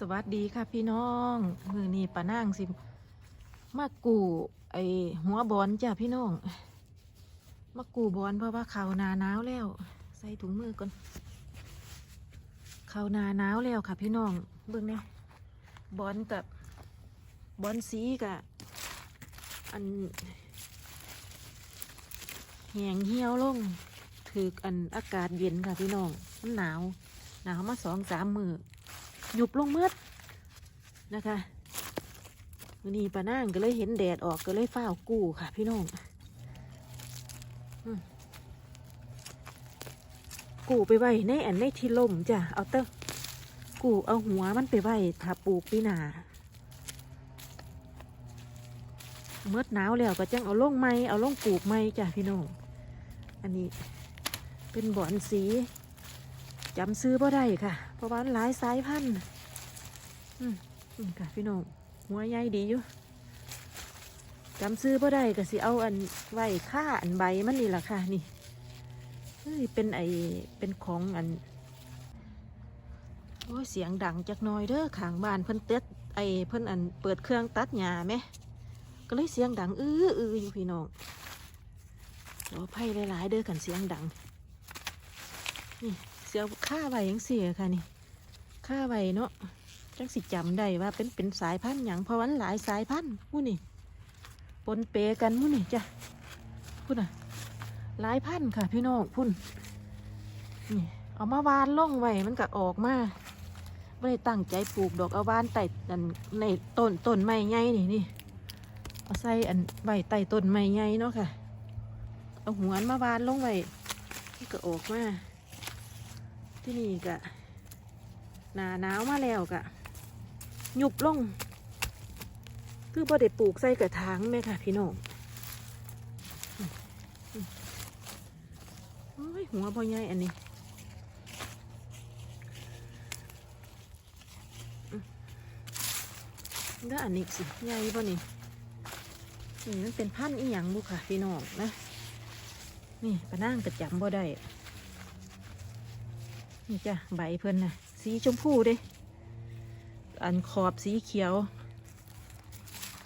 สวัสดีค่ะพี่น้อง มือนี้ป้านางสิ มากูไอหัวบอลจ้ะพี่น้อง มากูบอลเพราะว่าเขานาหนาวแล้ว ใส่ถุงมือก่อนเขานาหนาวแล้วค่ะพี่น้อง เบิ่งนี่ยบอลกับบอลสีกับอันแหงเหี่ยวลงถืออันอากาศเย็นค่ะพี่น้องมันหนาวหนาวมาสองสามมือ หยุบลงเมืดนะคะวันนี้ป้านางก็เลยเห็นแดดออกก็เลยฝ้าวกู้ค่ะพี่น้องกู้ไปไว้ในแอนในที่ล่มจ้ะเอาเตอกู้เอาหัวมันไปไว้ถ้าปลูกปีหนาเมื่อหนาวแล้วก็จังเอาลงไม้เอาลงปลูกไม้จ้ะพี่น้องอันนี้เป็นบ่อนสีจำซื้อบ่ได้ค่ะ เพราะว่าหลายสายพันธุ์อืมค่ะพี่น้องหัวใหญ่ดีอยู่จำซื้อบ่ได้ก็สิเอาอันไว้ค่าอันใบมันนี่แหละค่ะนี่เฮ้ยเป็นไอเป็นของอันโอ้ยเสียงดังจักน่อยเด้อขางบ้านเพิ่นเต็ดไอเพิ่นอันเปิดเครื่องตัดหญ้าไหมก็เลยเสียงดังอื้ออื้ออยู่พี่น้องเดี๋ยวไพ่หลายๆเด้อกันเสียงดังนี่ ค่าไว้ยังเสียค่ะนี่ค่าไว้เนาะจังสิจำได้ว่าเป็นเป็นสายพันธุ์หยังเพราะวันหลายสายพันธุ์มู่นี่ปนเปกันมู่นี่จ้ะพุ่นอะหลายพันธุ์ค่ะ พี่น้องพุ่นนี่เอามาวานล่องไว้มันก็ออกมาไม่ได้ตั้งใจปลูกดอกเอาวานไต่อันในต้นต้นไม้ใหญ่นี่นี่เอาใส่อันใบไต่ต้นไม้ใหญ่เนาะค่ะ เอาหัวมันมาวานลงไว้ที่ก็ออกมา ที่นี่กะหนาหนาวมาแล้วกะหยุบลง คือบ่ได้ปลูกใส่กระถางแม่ค่ะ พี่น้องโอ้ยหัวบ่ใหญ่อันนี้อืมแล้วอันนี้สิใหญ่บ่นี่นี่มันเป็นพันธุ์อีหยังบุค่ะพี่น้องนะ นี่ปะนั่งกระจำบ่ได้ นี่จ้ะใบเพิ่นน่ะสีชมพูเด้ อันขอบสีเขียว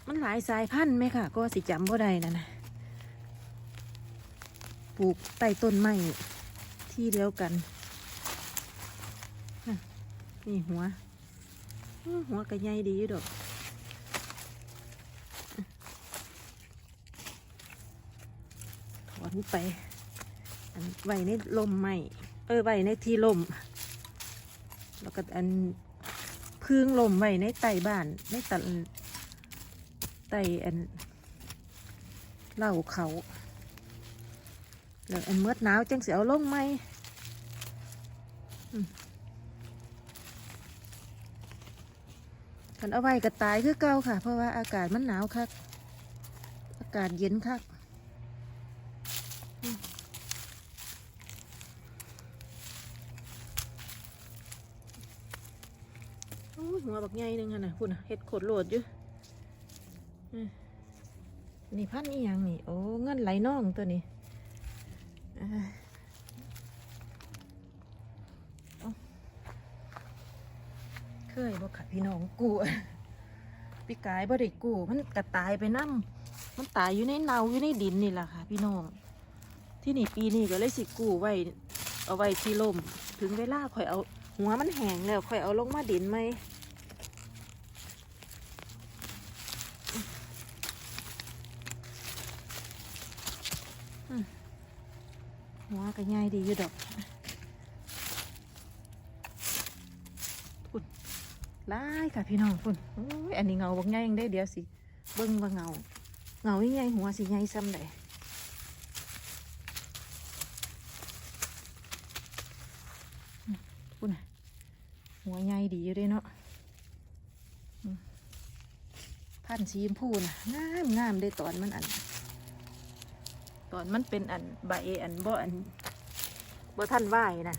มันหลายสายพันธุ์ไหมค่ะ ก็สิจำบ่ได้นั่นนะปลูกใต้ต้นไม้ที่เดียวกันนี่หัว หัวกระใหญ่ดีอยู่ดอกถอนไปอันไว้ในลมไม้เออไว้ในที่ลมแล้วก็อันพึ่งลมไว้ในใต้บ้านในตันใต้อันเหล่าเขาแล้วอันเมื่อหนาวจังเสิเอาลงไหมอืมคันเอาไว้ก็ตายคือเก่าค่ะ เพราะว่าอากาศมันหนาวคักอากาศเย็นคัก โอ้ยหัวบั กใหญ่หนึงค่ะนะคุณน่ะเห็ดโขดโหลดอยู่นี่พันนี่ยังนี่ โอ้เงินไหลน่องตัวนี้เคยบ่ขัดพี่น้องกูพี่กายบ่ได้กูมันกระตายไปน้ำมันตายอยู่ในเนาอยู่ในดินนี่แหละค่ะ พี่น้อง ที่นี่ปีนี้ก็เลยสิกูไว้ เอาไว้ที่ลมถึงเวลาค่อยเอา หัวมันแห้งแล้วค่อยเอาลงมาดินไหม อืมหัว ก็ง่ายดีอยู่ดอกพุ่นลายค่ะพี่น้องพุ่นอันนี้เงาบักง่ายยังได้เดี๋ยวสิ เบิ้งว่าเงา เงายังไงหัวสิใหญ่ซ้ำได้อืมพุ่นน่ะหัวใหญ่ดีอยู่ด้วยเนาะพันธุ์สีชมพูน่ะงามงามได้ตอนมันอัน ตอนมันเป็นอันใบอันบ่อัน บ่ท่านไหวนะ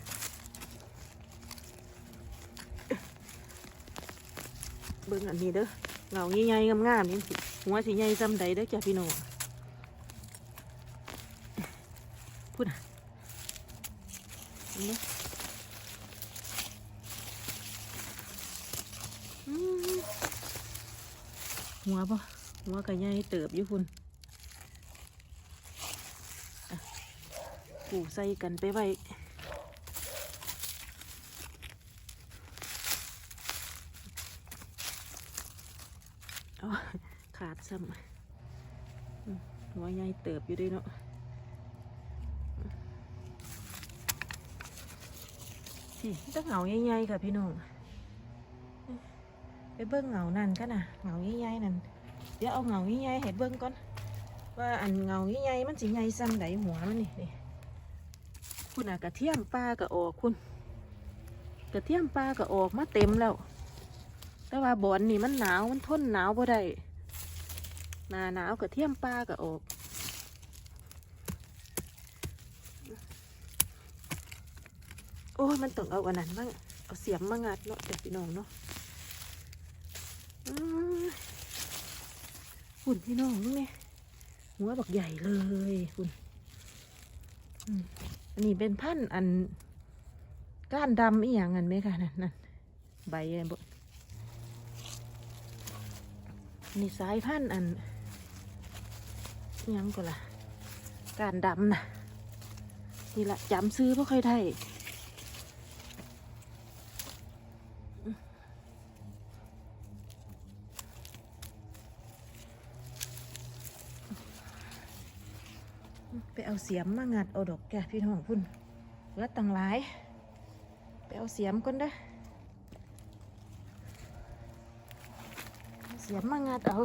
เบิ่งอันนี้เด้อเหงางี้ใายๆงามๆนี่หัวสีใหญ่ซ้ำใดเด้อจ้าพี่หนูพูดนะหัวปะหัวกระย่ายเติบอยู่คุณ กูใส่กันไปไว้ขาดซ้ำหัวใหญ่เติบอยู่ด้วยเนาะพี่ต้องเหงาใหญ่ๆค่ะพี่น้อง ไปเบิ้งเหงานั่นกันนะเหงาใหญ่ๆนั่น เดี๋ยวเอาเหงาใหญ่ๆให้เบิ้งก่อน ว่าอันเหงาใหญ่ๆมันสิใหญ่ซ้ำใดหัวมันนี่ คุณอะกระเทียมปลาก็ออกคุณ กระเทียมปลาก็ออกมาเต็มแล้ว แต่ว่าบอนนี่มันหนาวมันทนหนาวบ่ได้หนาหนาวกระเทียมปลาก็ออกโอ้มันต้องเอาอันนั้นบ้างเอาเสียมมางัดเนาะเด็กพี่น้องเนาะหุ่นพี่น้องนี่ไงหัวบักใหญ่เลยคุณ อันนี้เป็นพันธุ์อันก้านดำอีหยังอันไหมคะนั่นนั่นใบอะไรบนนี่สายพันธุ์อันยังก็ล่ะก้านดำนะนี่ละจำซื้อเพราะใครไท ไปเอาเสียมมางัดเอาดอกแก่พี่น้องพุ่นเหลือตังหลาย ไปเอาเสียมก่อนเด้อเสียมมางัดเอา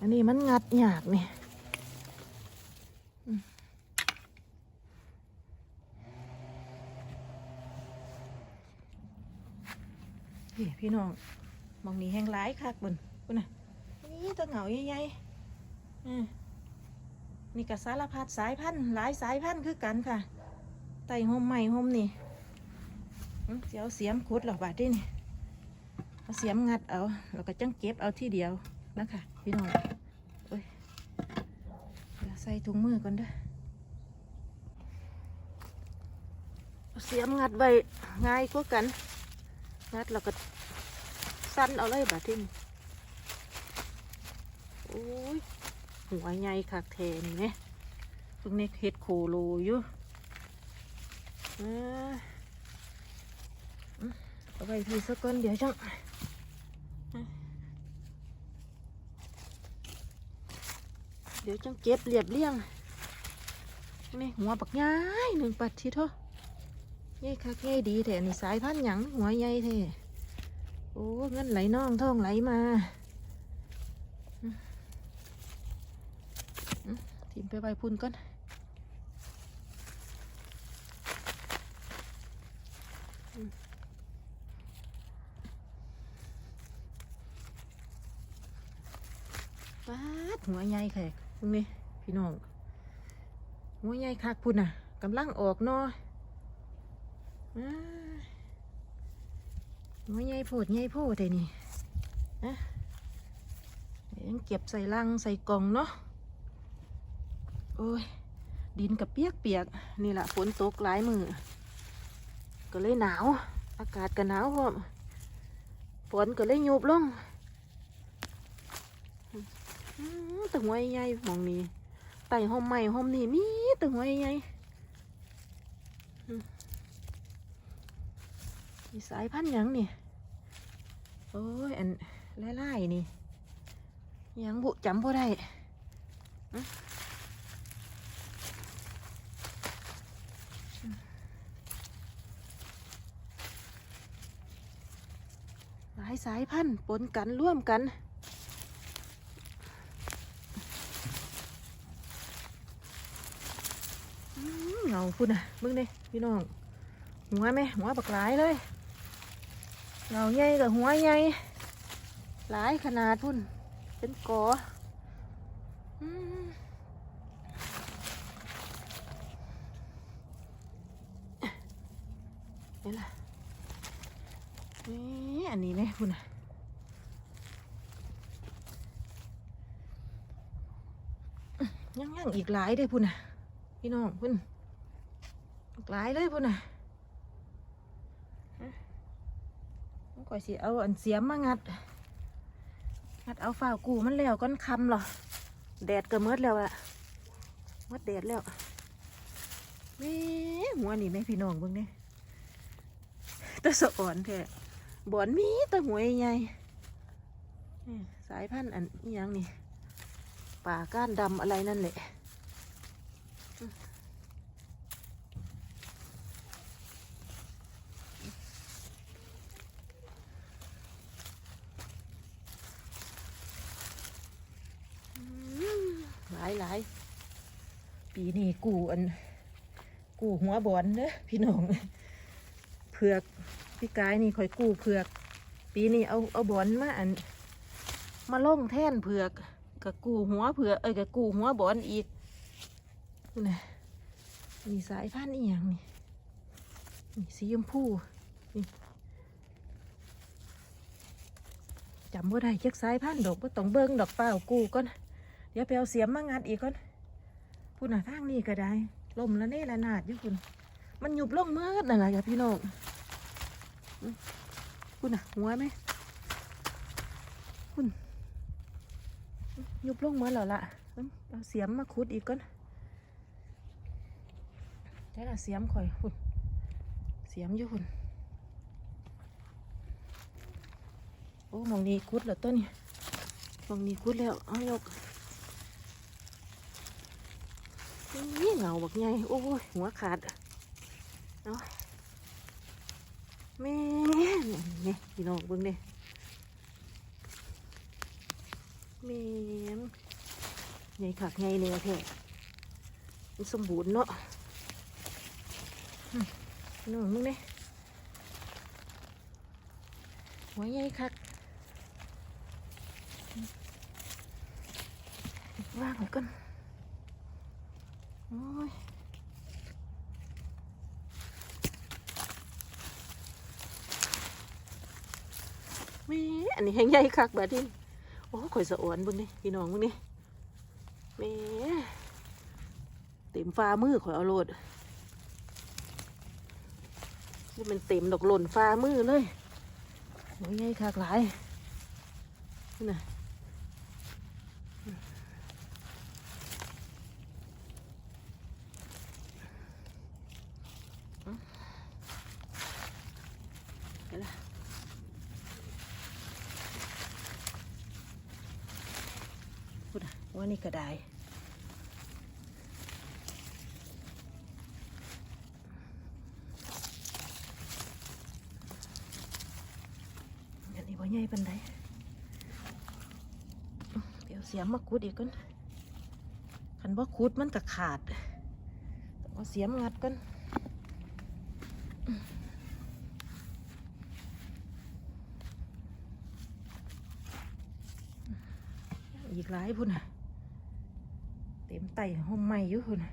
อันนี้มันงัดยากนี่พี่น้องมองนี้แห้งร้ายคักบนพุ่นน่ะนี่ตัวเหงาใหญ่ๆ นี่ก็สารพัดสายพันธุ์หลายสายพันธุ์คือกันค่ะไต่หอมใหม่หอมนี่เสียวเสียมขุดหรอกบาดที่นี่เอาเสียมงัดเอาแล้วก็จังเก็บเอาที่เดียวนะคะพี่น้องโอ้ยเดี๋ยวใส่ถุงมือก่อนเด้อเอาเสียมงัดไว้ง่ายกว่ากัน งัดแล้วก็สั้นเอาเลยบาดที่นี่โอ้ย หัวใหญ่คักแทนเนี่ยพิ่งเน็กเฮ็ดโคโลอยู่อ่าอืมเอาไปทีสักก้อนเดี๋ยวจังเดี๋ยวจังเก็บเรียบเรียงนี่หัวปักใหญ่หนึ่งปัดทีเถอะใหญ่คักใหญ่ดีแท้นี่สายพันธุ์หยังหัวใหญ่แท้โอ้เงินไหลน่องท่องไหลมา ทิมไปไว้พุ่นก่อนปาดหัวใหญ่แขกตรงนี้พี่น้อง หัวใหญ่คักพุ่นน่ะกำลังออกเนอหัวใหญ่โพดใหญ่โพดแต่นี่นะเดี๋ยวยังเก็บใส่ลังใส่กล่องเนาะ โอ้ย ดินกับเปียกเปียกนี่แหละฝนตกหลายมือก็เลยหนาว อากาศก็หนาวพร้อมฝนก็เลยยุบลงแตะหัวใหญ่มองนี้ไต่ห้อมใหม่ห้อมนี่มีแตะหัวใหญ่มีสายพันธุ์ยังนี่โอ้ยอันไล่ๆนี่ยังบุจำบ่ได้ หลาย สายพันธุ์ปนกันร่วมกัน เงาคุณอะมึงนี่พี่น้อง หัวไหมหัวบักหลายเลยเงาใหญ่กับหัวใหญ่หลายขนาดพุ่น เป็นกออืมนี่แหละ นี่อันนี้ไหมคุณนะยังยังอีกหลายเด้พุ่นนะพี่น้องพุ่นอีกหลายเลยพุ่นนะฮะก่อยสิเอาอันเสียมมางัด งัดเอาฝ้ากูมันแล้วก้อนคำเหรอแดดก็มืดแล้วอะมืดแดดแล้วแม่หัวนี่แม่พี่น้องเบิ่งเนี่ยตะสะอ่อนแท้ บอนมีตะหัวใหญ่สายพันธุ์อันนี้ยังนี่ป่าก้านดำอะไรนั่นแหละหลายหลายปีนี้กูอัน กูหัวบอนเนอะพี่น้องเผือก พี่กายนี่คอยกู้เผือก ปีนี้เอาเอาบอนมาอัน มาล่องแท่นเผือกกับกู้หัวเผือกเอ้ยกับกู้หัวบอนอีกนี่นะมีสายพันธุ์อีหยังนี่นี่สีชมพูนี่จำว่าได้จักสายพันธุ์ดอกว่าต้องเบิ้งดอกเปล่ากูก่อนเดี๋ยวไปเอาเสียมมางัดอีกก่อนพูดหน้าทางนี้ก็ได้ลมแล้วนี่ละนาดอยู่คุณมันหยุบลงเมื่อนั่นแหละจ้ะพี่น้อง อื้อพูดน่ะหัวไหมคุณหยุบลงเมื่อแล้วล่ะเอาเสียมมาขุดอีกก่อนได้ละเสียมข่อยคุณเสียมอยู่คุณโอ้มองนี้ขุดแล้วต้นนี่มองนี้ขุดแล้วเอายกนี่เหงาบักไงโอ้ยหัวขาดเนาะ แม่นี่พี่น้องเบิ่งเด้แม่มไงขักไงเนี่ยแท้สมบูรณ์เนาะน้องมึงเด้หัวใหญ่คักว่างก่อนโอ้ยแม่ อันนี้แห้งใหญ่คักบบนี้โอ้ข่อยสะอ่อนบุญนี่พี่น้องบุญนี่แม่เต็มฟ้ามือข่อยเอาโลดนี่มันเต็มดอกหล่นฟ้ามือเลยโอ้ยใหญ่คักหลายนี่นะ เห็นละพูดอะว่า นี่ก็ได้อันนี้ว่ใหญ่ปันไดเดี๋ยวเสียมมาคุดอีกก่อนคันว่าคุดมันก็ขาดต้องเอาเสียมงัดก่อนอีกหลายพุ่นน่ะ ต็มไตห้องใหม่อยู่พุ่นเ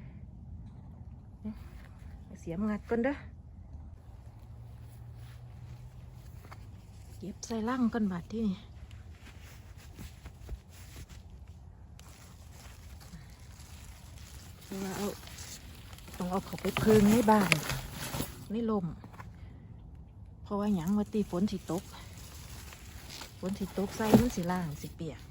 สียเอาเสียมงัดก่อนเด้อเก็บใส่ลังก่อนบาดที่นี่เพราว่าเอาต้องเอาเขาไปพึงในบ้านในลม เพราะว่าหยังว่าตีฝนสิตก ฝนสิตกใส่มันสิล่างสิเปียก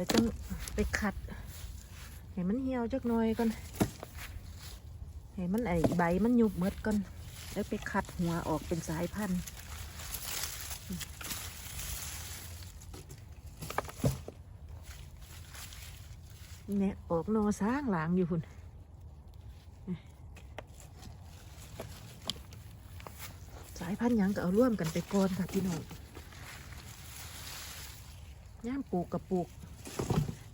ดี๋ยวจะไปขัดให้มันเหี่ยวจักหน่อยก่อนให้มันไอใบมันยุบเมดก่อนแล้วไปขัดหัวออกเป็นสายพันธุ์เนี่ยออกนอสร้างหลางอยู่คุณสายพันธุ์ยังก็เอาร่วมกันไปก่อนค่ะพี่น้องย่ามปลูกกับปลูก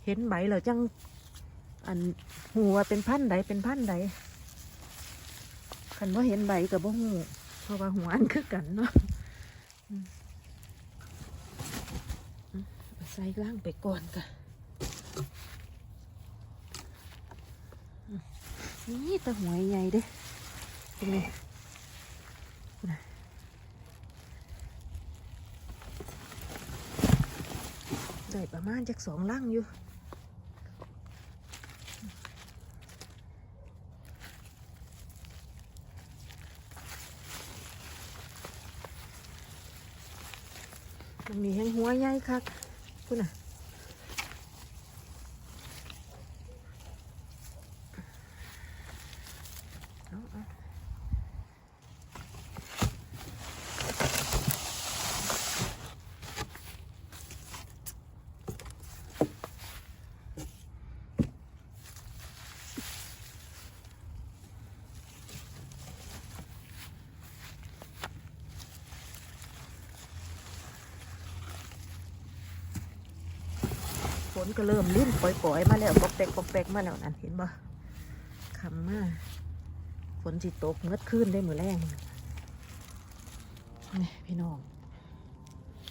เห็นใบเราจัง อันหัวเป็นพันใดเป็นพันใดคันว่าเห็นใบกับบ่หูเพราะว่าหัวอันคือกันเนาะใส่ล่างไปก่อนค่ะนี่แตะหัวใหญ่เด้เป็นไงน่ะได้ประมาณจักสองลังอยู่ มันมีแหัวใหญ่คักคุณน่ะ ก็เริ่มลิ้นปล่อยๆมาแล้วปอกแปกปอกแปกมาแล้วนั่นเห็นบ่คำมาฝนสิตกเงืดขึ้นได้มือแรงนี่พี่น้อง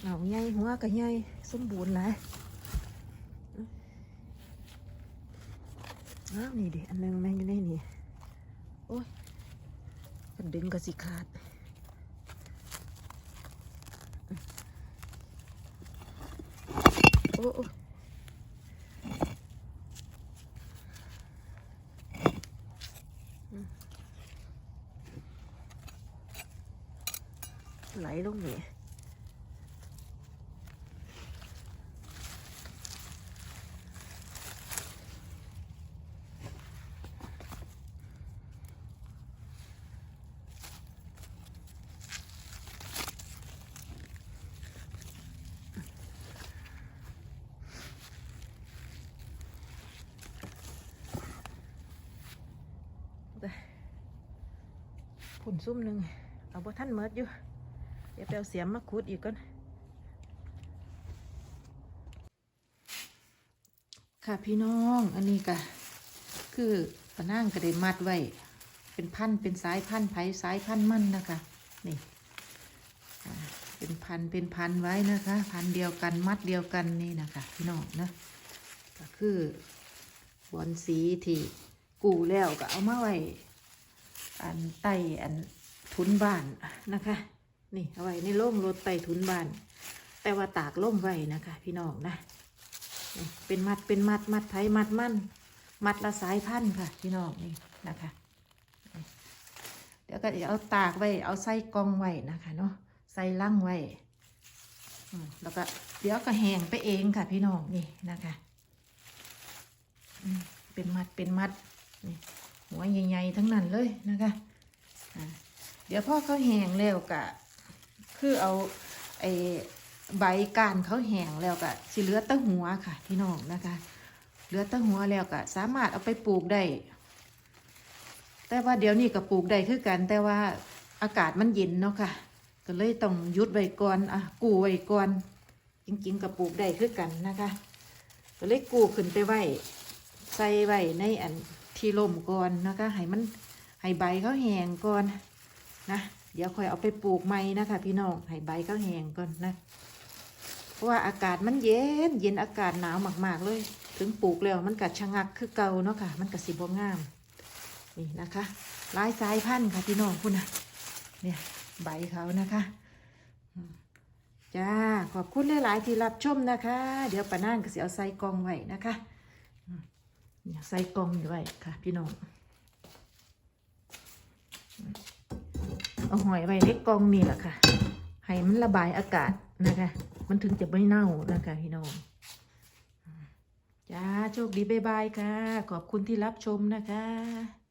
เหงาใหญ่หัวก็ใหญ่สมบูรณ์หลายอ้าวนี่ดิอันนึงแม่งอยู่ในนี่โอ้ยมันดึงก็สิขาดโอ้ ลลงนี่ผุ่นซุ่มหนึ่งเอาบ่ท่านเมิดอยู่ เดี๋ยวไปเอาเสียมมาขุดอีกก่อนค่ะพี่น้องอันนี้ก็คือปนั่งก็ได้มัดไว้ เป็นพันเป็นสายพันไผ่สายพันมันนะคะนี่เป็นพันเป็นพันไว้นะคะ พันเดียวกันมัดเดียวกันนี่นะคะพี่น้องนะก็คือบอนสีที่กูแล้วก็เอามาไว้อันไต่อันทุนบ้านนะคะ นี่เอาไว้ในร่มรถไต่ทุนบ้าน แต่ว่าตากร่มไว้นะคะ พี่น้องนะนเป็นมัดเป็นมัดมัดไทยมัดมั่น มัดละสายพันธ์ค่ะ พี่น้องนี่นะคะ เดี๋ยวก็จะเอาตากไว้ เอาใส่กองไว้นะคะเนาะใส่ลังไว้แล้วก็เดี๋ยวก็แห้งไปเองค่ะ พี่น้องนี่นะคะเป็นมัดเป็นมัดนี่หัวใหญ่ๆทั้งนั้นเลยนะคะ เดี๋ยวพ่อเขาแห้งแล้วกะ คือเอาไอ้ใบก้านเขาแห้งแล้วกะสิเหลือแตะหัวค่ะพี่น้องนะคะ เหลือแตะหัวแล้วกะสามารถเอาไปปลูกได้ แต่ว่าเดี๋ยวนี้ก็ปลูกได้คือกัน แต่ว่าอากาศมันเย็นเนาะค่ะ ก็เลยต้องยุดไว้ก่อนอะกู้ไว้ก่อนจริงๆก็ปลูกได้คือกันนะคะ ก็เลยกู้ขึ้นไปไว้ใส่ไว้ในอันที่ล่มก่อนนะคะให้มันให้ใบเขาแห้งก่อนนะ เดี๋ยวค่อยเอาไปปลูกใหม่นะคะพี่น้องให้ใบเขาแห้งก่อนนะ เพราะว่าอากาศมันเย็นเย็นอากาศหนาวมากๆเลย ถึงปลูกแล้วมันกัดชะงักคือเก่าเนาะค่ะ มันกัดสีบงาม นี่นะคะลายสายพันธุ์ค่ะพี่น้องคุณนะเนี่ยใบเขานะคะจ้าขอบคุณหลาย ๆ ที่รับชมนะคะ เดี๋ยวป้านั่งก็สิเอาใส่กล่องไว้นะคะเนี่ยใส่กล่องอยู่ไว้ค่ะ พี่น้อง เอาหอยไว้ในกล่องนี่แหละค่ะ ให้มันระบายอากาศนะคะ มันถึงจะไม่เน่านะคะพี่น้อง จ้า โชคดีบ๊ายบายค่ะ ขอบคุณที่รับชมนะคะ